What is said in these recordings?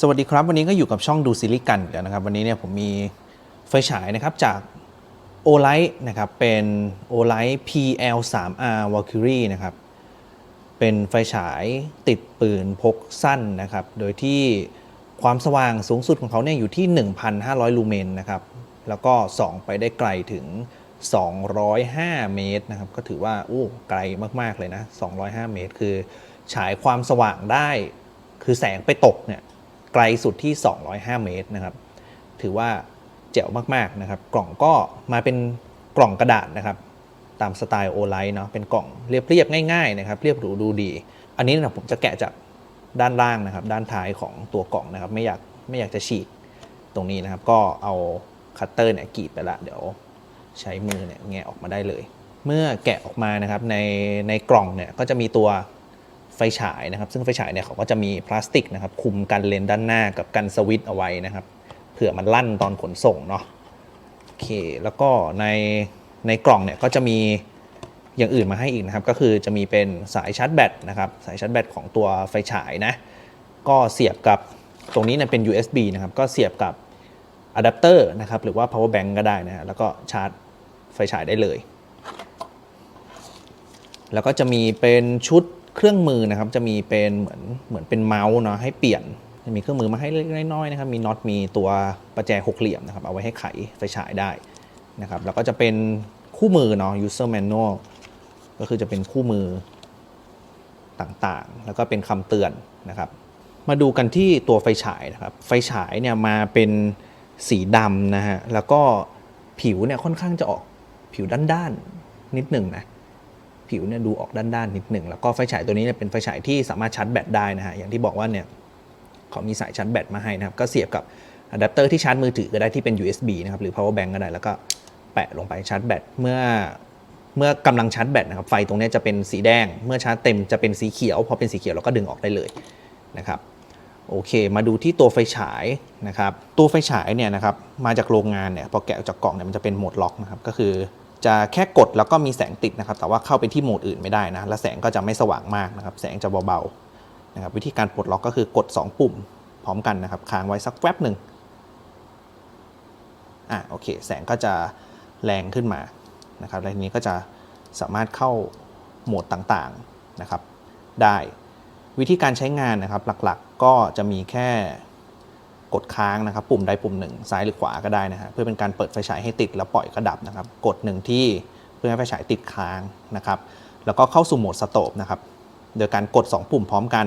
สวัสดีครับ วันนี้ก็อยู่กับช่องดูซิลิกันอีกแล้วนะครับ วันนี้เนี่ยผมมีไฟฉายนะครับจาก o l i g h t นะครับ เป็น o l i g h t PL 3 R Valkyrie นะครับ เป็นไฟฉายติดปืนพกสั้นนะครับ โดยที่ความสว่างสูงสุดของเขาเนี่ยอยู่ที่ 1,500 ลูเมนนะครับ แล้วก็ส่องไปได้ไกลถึง 205 เมตรนะครับ ก็ถือว่าโอ้ไกลมาก ๆ เลยนะ 205 เมตร คือฉายความสว่างได้ คือแสงไปตกเนี่ย ไกลสุดที่ 205 เมตรนะครับ ถือว่าเจ๋วมากๆนะครับ กล่องก็มาเป็นกล่องกระดาษนะครับ ตามสไตล์โอไลท์เนาะเป็นกล่องเรียบๆง่ายๆนะครับ เรียบหรูดูดี อันนี้นะผมจะแกะจากด้านล่างนะครับ ด้านท้ายของตัวกล่องนะครับ ไม่อยากไม่อยากจะฉีกตรงนี้นะครับ ก็เอาคัตเตอร์เนี่ยกรีดไปละเดี๋ยวใช้มือเนี่ยแงะออกมาได้เลย เมื่อแกะออกมานะครับในในกล่องเนี่ยก็จะมีตัว ไฟฉายนะครับ ซึ่งไฟฉายเนี่ยเขาก็จะมีพลาสติกนะครับคุมกันเลนด้านหน้ากับกันสวิตช์เอาไว้นะครับเผื่อมันลั่นตอนขนส่งเนาะโอเคแล้วก็ในในกล่องเนี่ยก็จะมีอย่างอื่นมาให้อีกนะครับ ก็คือจะมีเป็นสายชาร์จแบตนะครับสายชาร์จแบตของตัวไฟฉายนะก็เสียบกับตรงนี้เนี่ยเป็น USB นะครับก็เสียบกับอะแดปเตอร์นะครับหรือว่า power bank ก็ได้นะฮะแล้วก็ชาร์จไฟฉายได้เลย แล้วก็จะมีเป็นชุด เครื่องมือนะครับจะมีเป็นเหมือนเหมือนเป็นเมาส์เนาะให้เปลี่ยนจะมีเครื่องมือมาให้เล็กๆน้อยๆนะครับมีน็อตมีตัวประแจหกเหลี่ยมนะครับเอาไว้ให้ไขไฟฉายได้นะครับแล้วก็จะเป็นคู่มือเนาะ user manual ก็คือจะเป็นคู่มือต่างๆ แล้วก็เป็นคำเตือนนะครับ มาดูกันที่ตัวไฟฉายนะครับ ไฟฉายเนี่ยมาเป็นสีดำนะฮะ แล้วก็ผิวเนี่ยค่อนข้างจะออกผิวด้านๆนิดหนึ่งนะ ผิวเนี่ยดูออกด้านๆนิดหนึ่งแล้วก็ไฟฉายตัวนี้เนี่ยเป็นไฟฉายที่สามารถชาร์จแบตได้นะฮะอย่างที่บอกว่าเนี่ยเขามีสายชาร์จแบตมาให้นะครับก็เสียบกับอะแดปเตอร์ที่ชาร์จมือถือก็ได้ที่เป็น USB นะครับหรือ power bank ก็ได้แล้วก็แปะลงไปชาร์จแบตเมื่อเมื่อกำลังชาร์จแบตนะครับไฟตรงนี้จะเป็นสีแดง เมื่อชาร์จเต็มจะเป็นสีเขียวพอเป็นสีเขียวเราก็ดึงออกได้เลยนะครับโอเค มาดูที่ตัวไฟฉายนะครับตัวไฟฉายเนี่ยนะครับมาจากโรงงานเนี่ยพอแกะออกจากกล่องเนี่ยมันจะเป็นโหมดล็อกนะครับก็คือ จะแค่กดแล้วก็มีแสงติดนะครับ แต่ว่าเข้าไปที่โหมดอื่นไม่ได้นะ และแสงก็จะไม่สว่างมากนะครับ แสงจะเบาๆนะครับ วิธีการปลดล็อกก็คือกด 2 ปุ่มพร้อมกันนะครับ ค้างไว้สักแวบหนึ่งอะโอเค แสงก็จะแรงขึ้นมานะครับ แล้วทีนี้ก็จะสามารถเข้าโหมดต่างๆนะครับ ได้ วิธีการใช้งานนะครับ หลักๆ ก็จะมีแค่ กดค้างนะครับปุ่มใดปุ่มหนึ่งซ้ายหรือขวาก็ได้นะฮะเพื่อเป็นการเปิดไฟฉายให้ติดแล้วปล่อยก็ดับนะครับ กดหนึ่งที่เพื่อให้ไฟฉายติดค้างนะครับ แล้วก็เข้าสู่โหมดสโตปนะครับโดยการกด 2 ปุ่มพร้อมกัน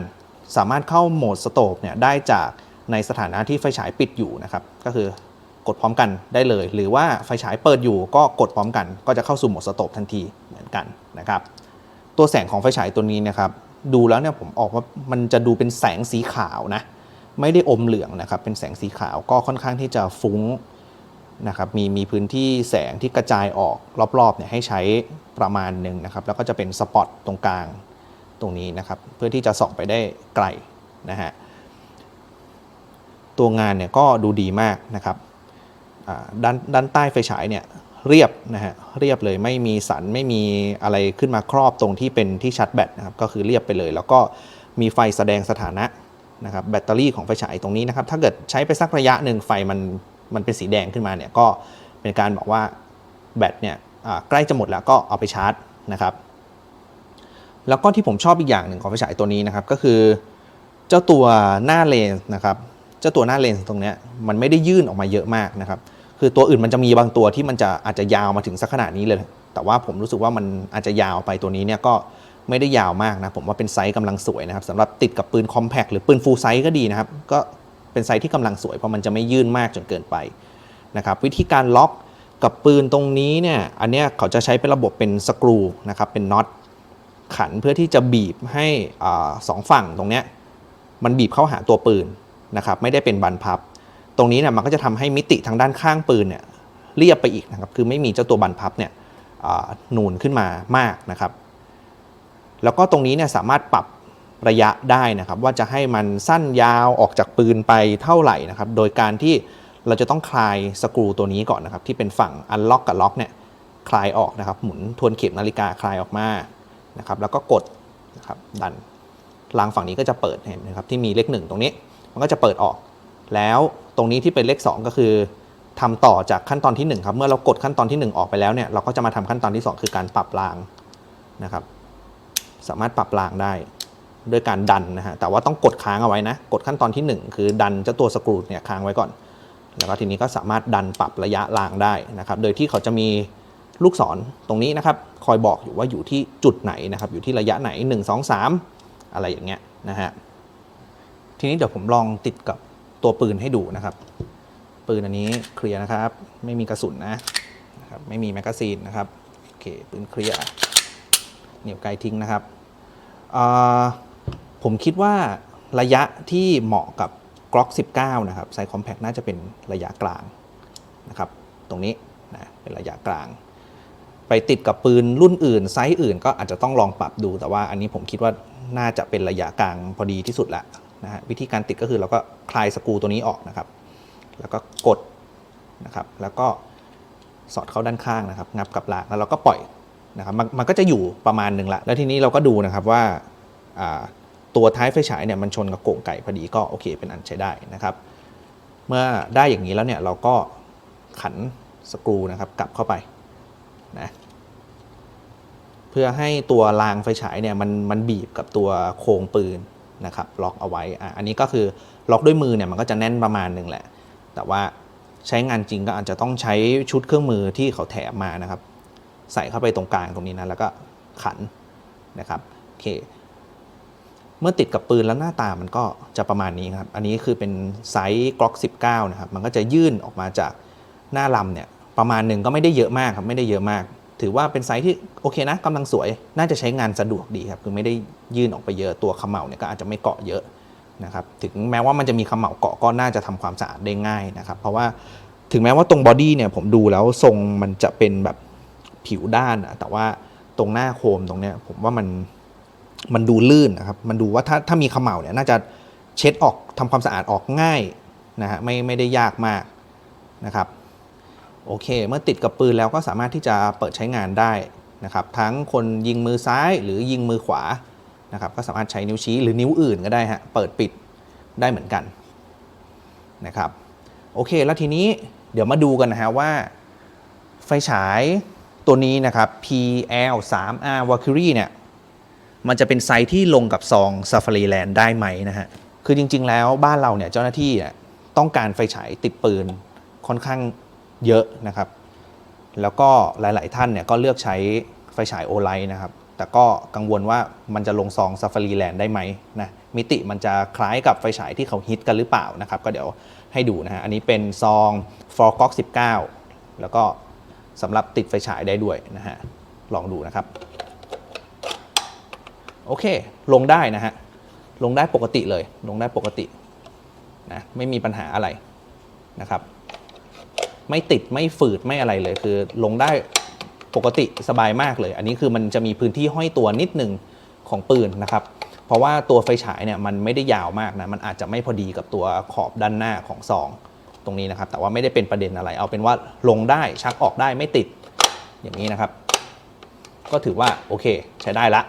สามารถเข้าโหมดสโตปเนี่ยได้จากในสถานะที่ไฟฉายปิดอยู่นะครับก็คือกดพร้อมกันได้เลย หรือว่าไฟฉายเปิดอยู่ก็กดพร้อมกัน ก็จะเข้าสู่โหมดสโตปทันทีเหมือนกันนะครับ ตัวแสงของไฟฉายตัวนี้นะครับดูแล้วเนี่ยผมออกว่ามันจะดูเป็นแสงสีขาวนะ ไม่ได้อมเหลืองนะครับ เป็นแสงสีขาวก็ค่อนข้างที่จะฟุ้งนะครับมีมีพื้นที่แสงที่กระจายออกรอบๆเนี่ยให้ใช้ประมาณหนึ่งนะครับ แล้วก็จะเป็นสปอตตรงกลางตรงนี้นะครับ เพื่อที่จะส่องไปได้ไกลนะฮะตัวงานเนี่ยก็ดูดีมากนะครับด้านด้านใต้ไฟฉายเนี่ยเรียบนะฮะเรียบเลยไม่มีสันไม่มีอะไรขึ้นมาครอบตรงที่เป็นที่ชาร์จแบตนะครับก็คือเรียบไปเลย แล้วก็มีไฟแสดงสถานะ นะครับแบตเตอรี่ของไฟฉายตรงนี้นะครับ ถ้าเกิดใช้ไปสักระยะหนึ่งไฟมันมันเป็นสีแดงขึ้นมาเนี่ยก็เป็นการบอกว่าแบตเนี่ยใกล้จะหมดแล้วก็เอาไปชาร์จนะครับ แล้วก็ที่ผมชอบอีกอย่างหนึ่งของไฟฉายตัวนี้นะครับ ก็คือ เจ้าตัวหน้าเลนส์นะครับเจ้าตัวหน้าเลนส์ตรงเนี้ยมันไม่ได้ยื่นออกมาเยอะมากนะครับ คือตัวอื่นมันจะมีบางตัวที่มันจะอาจจะยาวมาถึงสักขนาดนี้เลย แต่ว่าผมรู้สึกว่ามันอาจจะยาวไปตัวนี้เนี่ยก็ ไม่ได้ยาวมากนะผมว่าเป็นไซส์กำลังสวยนะครับสำหรับติดกับปืนคอมแพคหรือปืนฟูลไซส์ก็ดีนะครับก็เป็นไซส์ที่กำลังสวยเพราะมันจะไม่ยื่นมากจนเกินไปนะครับวิธีการล็อกกับปืนตรงนี้เนี่ยอันเนี้ยเขาจะใช้เป็นระบบเป็นสกรูนะครับเป็นน็อตขันเพื่อที่จะบีบให้อ่าสองฝั่งตรงเนี้ยมันบีบเข้าหาตัวปืนนะครับไม่ได้เป็นบันพับ ตรงนี้เนี่ยมันก็จะทำให้มิติทางด้านข้างปืนเนี่ยเรียบไปอีกนะครับคือไม่มีเจ้าตัวบันพับเนี่ยอ่านูนขึ้นมามากนะครับ แล้วก็ตรงนี้เนี่ยสามารถปรับระยะได้นะครับว่าจะให้มันสั้นยาวออกจากปืนไปเท่าไหร่นะครับโดยการที่เราจะต้องคลายสกรูตัวนี้ก่อนนะครับที่เป็นฝั่งอันล็อกกับล็อกเนี่ยคลายออกนะครับหมุนทวนเข็มนาฬิกาคลายออกมานะครับแล้วก็กดนะครับดันรางฝั่งนี้ก็จะเปิดเห็นนะครับที่มีเลขหนึ่งตรงนี้ มันก็จะเปิดออก แล้วตรงนี้ที่เป็นเลข 2 ก็คือทำต่อจากขั้นตอนทีหนึ่1ครับเมื่อเรากดขั้นตอนที่ 1 ออกไปแล้วเนี่ยเราก็จะมาทำขั้นตอนที่ 2 คือการปรับรางนะครับ สามารถปรับรางได้ด้วยการดันนะฮะแต่ว่าต้องกดค้างเอาไว้นะ กดขั้นตอนที่ 1 คือดันเจ้าตัวสกรูเนี่ยค้างไว้ก่อน แล้วก็ทีนี้ก็สามารถดันปรับระยะรางได้นะครับ โดยที่เขาจะมีลูกศรตรงนี้นะครับ คอยบอกอยู่ว่าอยู่ที่จุดไหนนะครับ อยู่ที่ระยะไหน 1 2 3 อะไรอย่างเงี้ยนะฮะทีนี้เดี๋ยวผมลองติดกับตัวปืนให้ดูนะครับ ปืนอันนี้เคลียร์นะครับ ไม่มีกระสุนนะนะครับไม่มีแมกกาซีนนะครับโอเคปืนเคลียร์ เหนี่ยวไกลทิ้งนะครับ ผมคิดว่าระยะที่เหมาะกับ Glock 19 นะครับไซส์คอมแพคน่าจะเป็นระยะกลางนะครับตรงนี้นะเป็นระยะกลาง ไปติดกับปืนรุ่นอื่นไซส์อื่น ก็อาจจะต้องลองปรับดูแต่ว่าอันนี้ผมคิดว่าน่าจะเป็นระยะกลางพอดีที่สุดละนะฮะวิธีการติดก็คือเราก็คลายสกูตัวนี้ออกนะครับ แล้วก็กดนะครับแล้วก็สอดเข้าด้านข้างนะครับ งับกับหลากแล้วเราก็ปล่อย นะครับมันมันก็จะอยู่ประมาณหนึ่งละ แล้วทีนี้เราก็ดูนะครับว่าอ่าตัวท้ายไฟฉายเนี่ยมันชนกับโก่งไก่พอดีก็โอเคเป็นอันใช้ได้นะครับ เมื่อได้อย่างนี้แล้วเนี่ยเราก็ขันสกรูนะครับกลับเข้าไปนะเพื่อให้ตัวรางไฟฉายเนี่ยมันมันบีบกับตัวโครงปืนนะครับล็อกเอาไว้อะอันนี้ก็คือล็อกด้วยมือเนี่ยมันก็จะแน่นประมาณหนึ่งแหละ แต่ว่าใช้งานจริงก็อาจจะต้องใช้ชุดเครื่องมือที่เขาแถมมานะครับ ใส่เข้าไปตรงกลางตรงนี้นะแล้วก็ขันนะครับโอเคเมื่อติดกับปืนแล้วหน้าตามันก็จะประมาณนี้ครับ อันนี้คือเป็นไซส์ Glock 19 นะครับ มันก็จะยื่นออกมาจากหน้าลำเนี่ยประมาณหนึ่งก็ไม่ได้เยอะมากครับ ไม่ได้เยอะมาก ถือว่าเป็นไซส์ที่โอเคนะกำลังสวย น่าจะใช้งานสะดวกดีครับ คือไม่ได้ยื่นออกไปเยอะ ตัวเขมเหลาเนี่ยก็อาจจะไม่เกาะเยอะนะครับ ถึงแม้ว่ามันจะมีเขมเหลาเกาะก็น่าจะทำความสะอาดได้ง่ายนะครับ เพราะว่าถึงแม้ว่าตรงบอดี้เนี่ยผมดูแล้วทรงมันจะเป็นแบบ ผิวด้านอะแต่ว่าตรงหน้าโคมตรงเนี้ยผมว่ามันมันดูลื่นนะครับ มันดูว่าถ้าถ้ามีเขมเหลาเนี่ยน่าจะเช็ดออกทำความสะอาดออกง่ายนะฮะไม่ไม่ได้ยากมากนะครับโอเค เมื่อติดกับปืนแล้วก็สามารถที่จะเปิดใช้งานได้นะครับ ทั้งคนยิงมือซ้ายหรือยิงมือขวานะครับ ก็สามารถใช้นิ้วชี้หรือนิ้วอื่นก็ได้ฮะเปิดปิดได้เหมือนกันนะครับ โอเค แล้วทีนี้เดี๋ยวมาดูกันนะฮะว่าไฟฉาย ตัวนี้นะครับ PL 3 R Valkyrie เนี่ย มันจะเป็นไซส์ที่ลงกับซอง Safari Land ได้ไหมนะฮะ คือจริง ๆ แล้วบ้านเราเนี่ยเจ้าหน้าที่เนี่ยต้องการไฟฉายติดปืนค่อนข้างเยอะนะครับ แล้วก็หลาย ๆ ท่านเนี่ยก็เลือกใช้ไฟฉายโอไลท์นะครับ แต่ก็กังวลว่ามันจะลงซอง Safari Land ได้ไหมนะ มิติมันจะคล้ายกับไฟฉายที่เขาฮิตกันหรือเปล่านะครับ ก็เดี๋ยวให้ดูนะฮะ อันนี้เป็นซอง f o r g o g 19 แล้วก็ สำหรับติดไฟฉายได้ด้วยนะฮะลองดูนะครับ โอเค ลงได้นะฮะลงได้ปกติเลย ลงได้ปกตินะไม่มีปัญหาอะไรนะครับ ไม่ติดไม่ฝืดไม่อะไรเลย คือลงได้ปกติสบายมากเลย อันนี้คือมันจะมีพื้นที่ห้อยตัวนิดหนึ่งของปืนนะครับ เพราะว่าตัวไฟฉายเนี่ยมันไม่ได้ยาวมากนะ มันอาจจะไม่พอดีกับตัวขอบด้านหน้าของซอง ตรงนี้นะครับ แต่ว่าไม่ได้เป็นประเด็นอะไร เอาเป็นว่าลงได้ชักออกได้ไม่ติดอย่างนี้นะครับ ก็ถือว่าโอเคใช้ได้ละ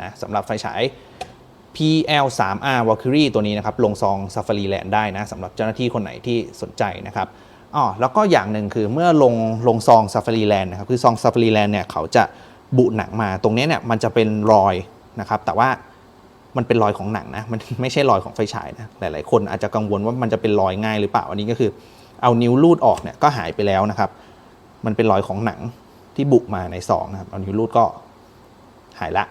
นะสำหรับไฟฉาย PL 3 R Valkyrie ตัวนี้นะครับ ลงซอง Safari Land ได้นะสำหรับเจ้าหน้าที่คนไหนที่สนใจนะครับอ๋อแล้วก็อย่างหนึ่งคือเมื่อลงลงซอง Safari Land นะครับ คือซอง Safari Land เนี่ยเขาจะบุหนังมาตรงนี้เนี่ยมันจะเป็นรอยนะครับ แต่ว่า มันเป็นรอยของหนังนะ มันไม่ใช่รอยของไฟฉายนะ หลาย ๆ คนอาจจะกังวลว่ามันจะเป็นรอยง่ายหรือเปล่า อันนี้ก็คือ เอานิ้วลูดออกเนี่ยก็หายไปแล้วนะครับ มันเป็นรอยของหนังที่บุมาในซองนะครับ เอานิ้วลูดก็หายละ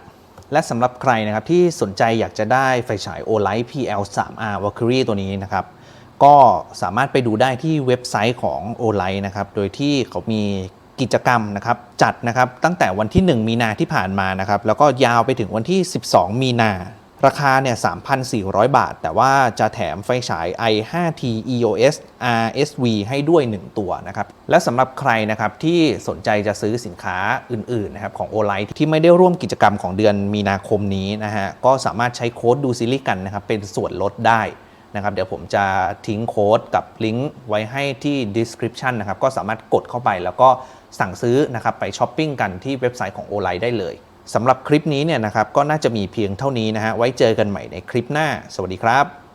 และสำหรับใครนะครับที่สนใจอยากจะได้ไฟฉาย Olight PL 3R Valkyrie ตัวนี้นะครับ ก็สามารถไปดูได้ที่เว็บไซต์ของ Olight นะครับ โดยที่เขามีกิจกรรมนะครับจัดนะครับตั้งแต่วันที่ 1 มีนาที่ผ่านมานะครับ แล้วก็ยาวไปถึงวันที่ 12 มีนา ราคาเนี่ย 3,400 บาท แต่ว่าจะแถมไฟฉาย i5T EOS RSV ให้ด้วย 1 ตัวนะครับ และสำหรับใครนะครับที่สนใจจะซื้อสินค้าอื่นๆนะครับของ o l i ที่ไม่ได้ร่วมกิจกรรมของเดือนมีนาคมนี้นะฮะ ก็สามารถใช้โค้ดดูซิลิกันนะครับ เป็นส่วนลดได้นะครับเดี๋ยวผมจะทิ้งโค้ดกับลิงก์ไว้ให้ที่ description นะครับ ก็สามารถกดเข้าไปแล้วก็สั่งซื้อนะครับไปช้อปปิ้งกันที่เว็บไซต์ของ o l i ได้เลย สำหรับคลิปนี้เนี่ยนะครับก็น่าจะมีเพียงเท่านี้นะฮะไว้เจอกันใหม่ในคลิปหน้า สวัสดีครับ